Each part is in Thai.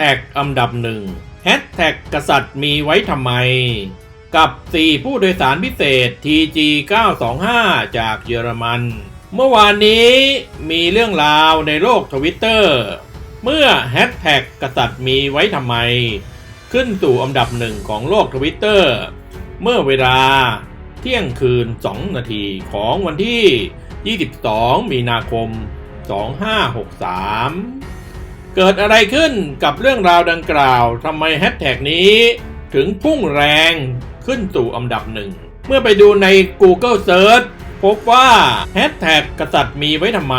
แท็กอันดับหนึ่งแฮชแท็กกษัตริย์มีไว้ทำไม กับ 4 ผู้โดยสารพิเศษ TG 925 จากเยอรมัน เมื่อวานนี้มีเรื่องราวในโลกทวิตเตอร์เมื่อแฮชแท็กกษัตริย์มีไว้ทำไม ขึ้นสู่อันดับหนึ่งของโลกทวิตเตอร์เมื่อเวลาเที่ยงคืน 2 นาทีของวันที่ 22 มีนาคม 2563 เกิดอะไรขึ้นกับเรื่องราวดังกล่าวทำไมแฮชแท็กนี้ ถึงพุ่งแรงขึ้นสู่อันดับหนึ่ง เมื่อไปดูใน Google Search พบว่าแฮชแท็กกษัตริย์มีไว้ทำไม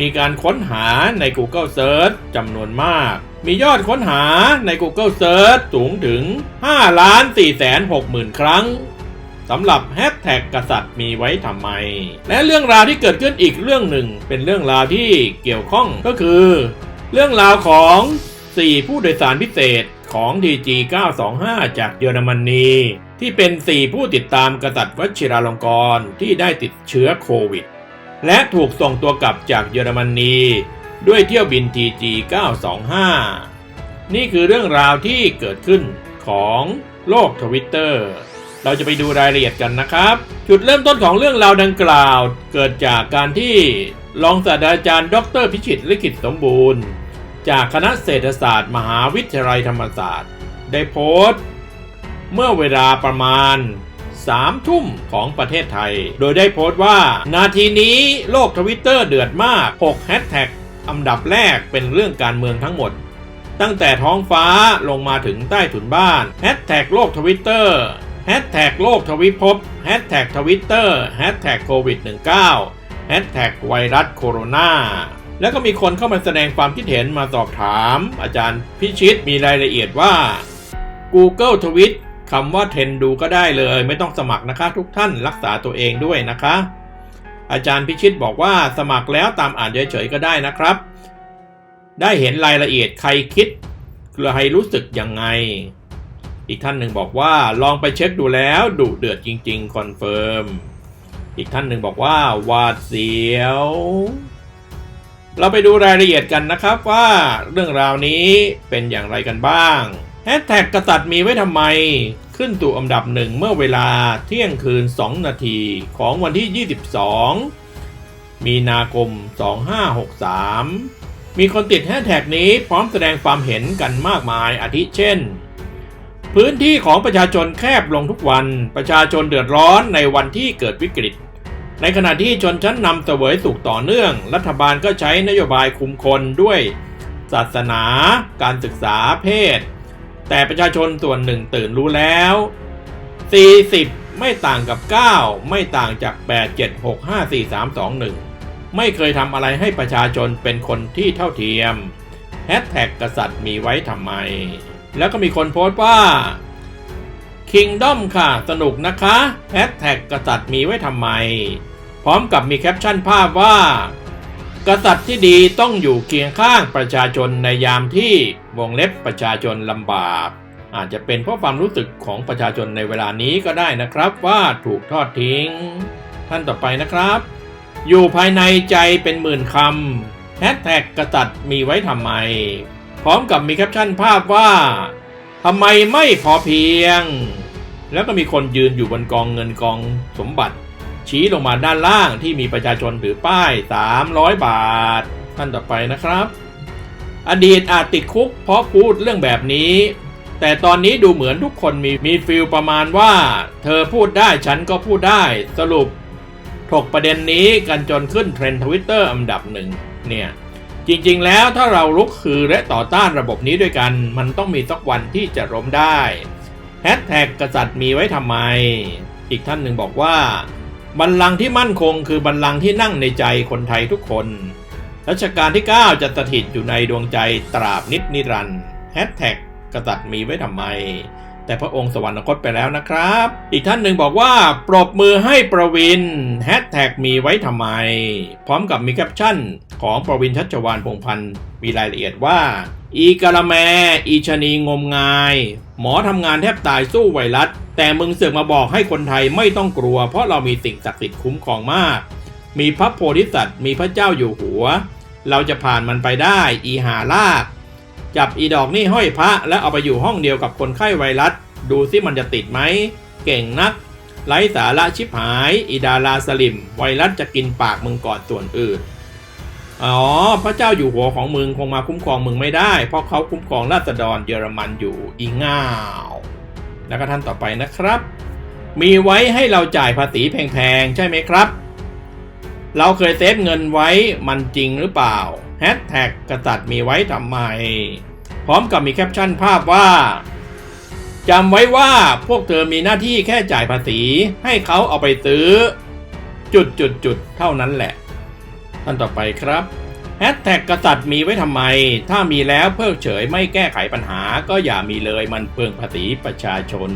มีการค้นหาใน Google Search จำนวนมาก มียอดค้นหาใน Google Search สูงถึง 5 ล้าน4แสน6หมื่นครั้งสำหรับแฮชแท็กกษัตริย์มีไว้ทำไม และเรื่องราวที่เกิดขึ้นอีกเรื่องหนึ่ง เป็นเรื่องราวที่เกี่ยวข้องก็คือ เรื่องราวของ 4 ผู้โดยสารพิเศษของ DG 925 จากเยอรมนี ที่เป็น 4 ผู้ติดตามกษัตริย์วชิราลงกรณ์ที่ได้ติดเชื้อโควิด และถูกส่งตัวกลับจากเยอรมนี ด้วยเที่ยวบิน TG 925 นี่คือเรื่องราวที่เกิดขึ้นของโลกทวิตเตอร์เราจะไปดูรายละเอียดกันนะครับ จุดเริ่มต้นของเรื่องราวดังกล่าว เกิดจากการที่ รองศาสตราจารย์ดรพิชิตลิขิตสมบูรณ์ จากคณะเศรษฐศาสตร์มหาวิทยาลัยธรรมศาสตร์ ได้โพสต์ เมื่อเวลาประมาณ3ทุ่มของประเทศไทย โดยได้โพสต์ว่า นาทีนี้โลกทวิตเตอร์เดือดมาก 6 แฮชแท็กอันดับแรกเป็นเรื่องการเมืองทั้งหมด ตั้งแต่ท้องฟ้าลงมาถึงใต้ถุนบ้านแฮชแท็กโลกทวิตเตอร์แฮชแท็กโลกทวิภพแฮชแท็กทวิตเตอร์แฮชแท็กโควิด -19 แฮชแท็กไวรัสโคโรนาแล้วก็มีคนเข้ามาแสดงความคิดเห็นมาสอบถาม อาจารย์พิชิตมีรายละเอียดว่า Google ทวิตคำว่าเทรนดูก็ได้เลย ไม่ต้องสมัครนะคะ ทุกท่านรักษาตัวเองด้วยนะคะ อาจารย์พิชิตบอกว่าสมัครแล้วตามอ่านเฉยๆก็ได้นะครับ ได้เห็นรายละเอียดใครคิดใครรู้สึกยังไง อีกท่านหนึ่งบอกว่าลองไปเช็คดูแล้วดุเดือดจริง ๆ คอนเฟิร์ม อีกท่านหนึ่งบอกว่าหวาดเสียว เราไปดูรายละเอียดกันนะครับว่าเรื่องราวนี้เป็นอย่างไรกันบ้างแฮชแท็กกษัตริย์มีไว้ทำไม ขึ้นสู่อันดับหนึ่งเมื่อเวลาเที่ยงคืน 2 นาทีของวันที่ 22 มีนาคม 2563 มีคนติดแฮชแท็กนี้พร้อมแสดงความเห็นกันมากมายอาทิเช่นพื้นที่ของประชาชนแคบลงทุกวัน ประชาชนเดือดร้อนในวันที่เกิดวิกฤต ในขณะที่ชนชั้นนำเสวยสุขต่อเนื่อง รัฐบาลก็ใช้นโยบายคุมคนด้วย ศาสนา การศึกษาเพศ แต่ประชาชนส่วนหนึ่งตื่นรู้แล้ว 40 ไม่ต่างกับ 9 ไม่ต่างจาก 8 7 6 5 4 3 2 1 ไม่เคยทำอะไรให้ประชาชนเป็นคนที่เท่าเทียมแฮชแท็กกษัตริย์มีไว้ทำไม แล้วก็มีคนโพสต์ว่า Kingdom ค่ะ สนุกนะคะแฮชแท็กกษัตริย์มีไว้ทำไม พร้อมกับมีแคปชั่นภาพว่า กษัตริย์ที่ดีต้องอยู่เคียงข้างประชาชนในยามที่วงเล็บประชาชนลำบาก อาจจะเป็นเพราะความรู้สึกของประชาชนในเวลานี้ก็ได้นะครับว่าถูกทอดทิ้ง ท่านต่อไปนะครับ อยู่ภายในใจเป็นหมื่นคำแฮชแท็กกษัตริย์มีไว้ทำไม พร้อมกับมีแคปชั่นภาพว่า ทำไมไม่พอเพียง แล้วก็มีคนยืนอยู่บนกองเงินกองสมบัติ ชี้ลงมาด้านล่างที่มีประชาชนถือป้าย 300 บาท ท่านต่อไปนะครับ อดีตอาจติดคุกเพราะพูดเรื่องแบบนี้ แต่ตอนนี้ดูเหมือนทุกคนมีมีฟิลประมาณว่า เธอพูดได้ฉันก็พูดได้สรุปถกประเด็นนี้กันจนขึ้นเทรนด์ทวิตเตอร์อันดับหนึ่งเนี่ย จริงๆ แล้วถ้าเราลุกคือและต่อต้านระบบนี้ด้วยกัน มันต้องมีสักวันที่จะล้มได้แฮชแท็กกษัตริย์มีไว้ทำไม อีกท่านหนึ่งบอกว่า บัลลังก์ที่มั่นคงคือบัลลังก์ที่นั่งในใจคนไทยทุกคน รัชกาลที่ 9 จะสถิตอยู่ในดวงใจตราบนิดนิรันดร์แฮชแท็กกษัตริย์มีไว้ทำไม แต่พระองค์สวรรคตไปแล้วนะครับ อีกท่านหนึ่งบอกว่า ปรบมือให้ประวินแฮชแท็กมีไว้ทำไม พร้อมกับมีแคปชั่น ของประวินชัชวานพงพันธ์มีรายละเอียดว่า อีกะละแม อีชะนีงมงาย หมอทำงานแทบตายสู้ไวรัส แต่มึงเสือกมาบอกให้คนไทยไม่ต้องกลัว เพราะเรามีสิ่งศักดิ์สิทธิ์คุ้มครองมาก มีพระโพธิสัตว์ มีพระเจ้าอยู่หัว เราจะผ่านมันไปได้ อีหาลาก จับอีดอกนี่ห้อยพระแล้วเอาไปอยู่ห้องเดียวกับคนไข้ไวรัส ดูซิมันจะติดไหม เก่งนัก ไร้สาระชิบหาย อีดาราสลิม ไวรัสจะกินปากมึงก่อนส่วนอื่น อ๋อ พระเจ้าอยู่หัวของมึงคงมาคุ้มครองมึงไม่ได้ เพราะเขาคุ้มครองราษฎรเยอรมันอยู่อีง่าว แล้วก็ท่านต่อไปนะครับ มีไว้ให้เราจ่ายภาษีแพงๆใช่ไหมครับ เราเคยเซฟเงินไว้มันจริงหรือเปล่า แฮชแท็กกษัตริย์มีไว้ทำไม พร้อมกับมีแคปชั่นภาพว่าจำไว้ว่าพวกเธอมีหน้าที่แค่จ่ายภาษีให้เขาเอาไปซื้อ จุดจุดจุดเท่านั้นแหละท่านต่อไปครับแฮชแท็กกษัตริย์มีไว้ทำไม ถ้ามีแล้วเพิกเฉยไม่แก้ไขปัญหาก็อย่ามีเลยมันเปลืองภาษีประชาชน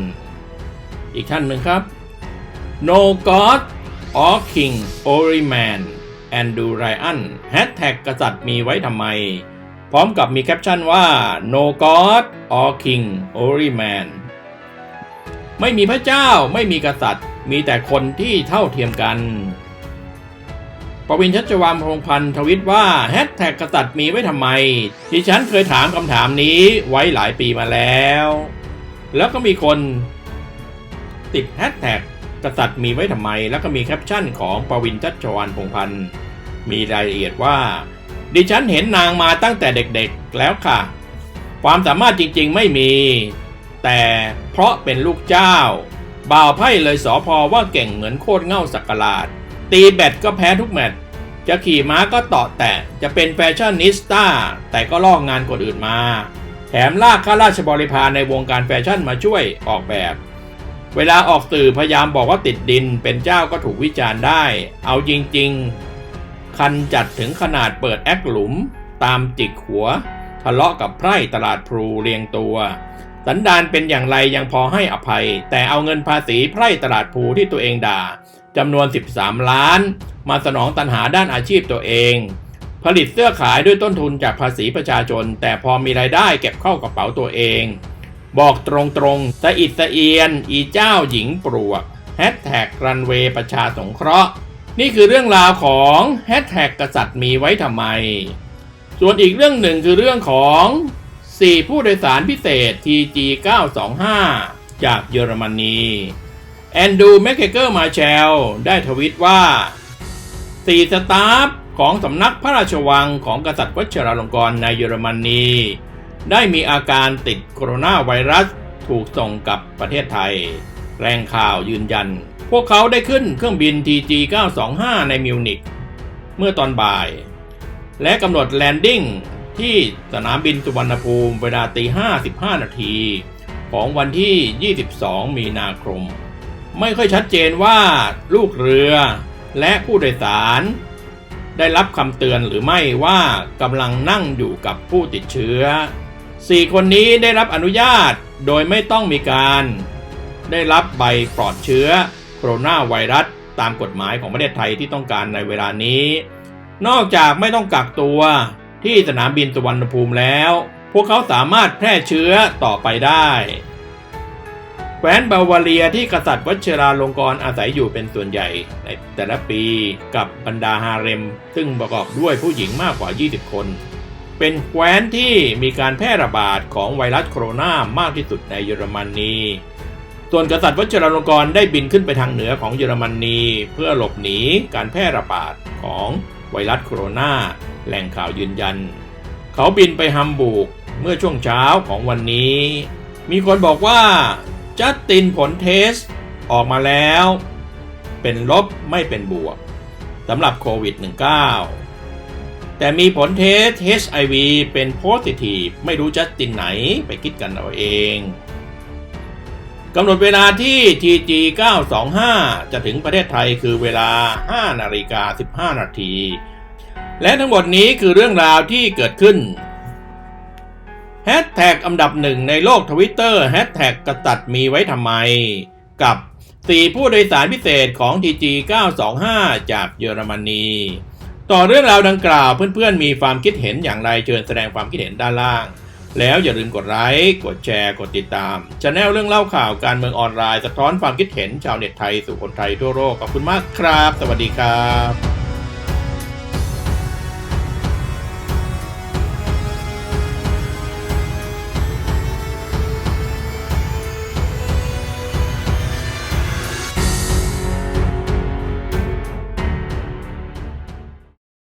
อีกท่านหนึ่งครับ No God or King Only Man and do Ryan แฮชแท็กกษัตริย์มีไว้ทำไม พร้อมกับมีแคปชั่นว่า No God or King Only Man ไม่มีพระเจ้าไม่มีกษัตริย์ มีแต่คนที่เท่าเทียมกันปวินชัชวานพงพันธ์ทวิตว่าแฮชแท็กกษัตริย์มีไว้ทำไมที่ฉันเคยถามคำถามนี้ไว้หลายปีมาแล้ว แล้วก็มีคนติดแฮชแท็ก กษัตริย์มีไว้ทำไม แล้วก็มีแคปชั่นของปวินชัชวานพงพันธ์มีรายละเอียดว่า ดิฉันเห็นนางมาตั้งแต่เด็กๆแล้วค่ะ ความสามารถจริงๆไม่มี แต่เพราะเป็นลูกเจ้า บ่าวไพ่เลยสอพอว่าเก่งเหมือนโคตรเง่าสักกลาด ตีแบตก็แพ้ทุกแมตช์จะขี่ม้าก็ต่อแตะจะเป็นแฟชั่นนิสต้าแต่ก็ลอกงานคนอื่นมา แถมลากข้าราชบริพารในวงการแฟชั่นมาช่วยออกแบบ เวลาออกสื่อพยายามบอกว่าติดดินเป็นเจ้าก็ถูกวิจารณ์ได้ เอาจริงๆ คันจัดถึงขนาดเปิดแอคหลุม ตามจิกหัว ทะเลาะกับไพร่ตลาดพลูเรียงตัว สันดานเป็นอย่างไรยังพอให้อภัย แต่เอาเงินภาษีไพร่ตลาดพลูที่ตัวเองด่าจำนวน 13 ล้าน มาสนองตันหาด้านอาชีพตัวเอง ผลิตเสื้อขายด้วยต้นทุนจากภาษีประชาชน แต่พอมีรายได้เก็บเข้ากระเป๋าตัวเอง บอกตรงๆสะอิดสะเอียน อีเจ้าหญิงปลวกแฮชแท็กรันเวย์ประชาสงเคราะห์ นี่คือเรื่องราวของแฮชแท็กกษัตริย์มีไว้ทำไม ส่วนอีกเรื่องหนึ่งคือเรื่องของ 4 ผู้โดยสารพิเศษ TG 925จากเยอรมนีแอนดูแมคเคเกอร์มาแชลได้ทวิตว่า4สตาฟของสำนักพระราชวังของกษัตริย์วชิราลงกรในเยอรมนี ได้มีอาการติดโคโรนาไวรัสถูกส่งกลับประเทศไทย แรงข่าวยืนยัน พวกเขาได้ขึ้นเครื่องบิน TG 925 ในมิวนิกเมื่อตอนบ่าย และกำหนดแลนดิ้งที่สนามบินสุวรรณภูมิเวลาตี55นาทีของวันที่ 22 มีนาคม ไม่ค่อยชัดเจนว่าลูกเรือและผู้โดยสาร ได้รับคำเตือนหรือไม่ว่ากำลังนั่งอยู่กับผู้ติดเชื้อ 4 คนนี้ได้รับอนุญาตโดยไม่ต้องมีการ ได้รับใบปลอดเชื้อโคโรนาไวรัสตามกฎหมายของประเทศไทยที่ต้องการในเวลานี้ นอกจากไม่ต้องกักตัวที่สนามบินสุวรรณภูมิแล้ว พวกเขาสามารถแพร่เชื้อต่อไปได้แคว้นบาวาเรียที่กษัตริย์วัชราลงกรอาศัยอยู่เป็นส่วนใหญ่ในแต่ละปีกับบรรดาฮาเร็ม ซึ่งประกอบด้วยผู้หญิงมากกว่า 20 คน เป็นแคว้นที่มีการแพร่ระบาดของไวรัสโคโรนามากที่สุดในเยอรมนีส่วนกษัตริย์วัชรลงกรได้บินขึ้นไปทางเหนือของเยอรมนี เพื่อหลบหนีการแพร่ระบาดของไวรัสโคโรนาแหล่งข่าวยืนยัน เขาบินไปฮัมบูร์กเมื่อช่วงเช้าของวันนี้ มีคนบอกว่าจัสตินผลเทสออกมาแล้ว เป็นลบไม่เป็นบวกสำหรับโควิด -19 แต่มีผลเทส HIV เป็นโพสิทีฟไม่รู้จัสตินไหนไปคิดกันเอาเองกำหนดเวลาที่ TG 925 จะถึงประเทศไทยคือเวลา 5 นาฬิกา 15 นาที และทั้งหมดนี้คือเรื่องราวที่เกิดขึ้นแฮชแท็กอันดับหนึ่งในโลกทวิตเตอร์แฮชแท็กกระตัดมีไว้ทำไม กับ 4 ผู้โดยสารพิเศษของ TG 925 จากเยอรมนี ต่อเรื่องราวดังกล่าวเพื่อนๆ มีความคิดเห็นอย่างไรเชิญแสดงความคิดเห็นด้านล่าง แล้วอย่าลืมกดไลค์กดแชร์กดติดตามช anel เรื่องเล่าข่าวการเมืองออนไลน์สะท้อนความคิดเห็นชาวเน็ตไทยสู่คนไทยทั่วโลกขอบคุณมากครับ สวัสดีครับ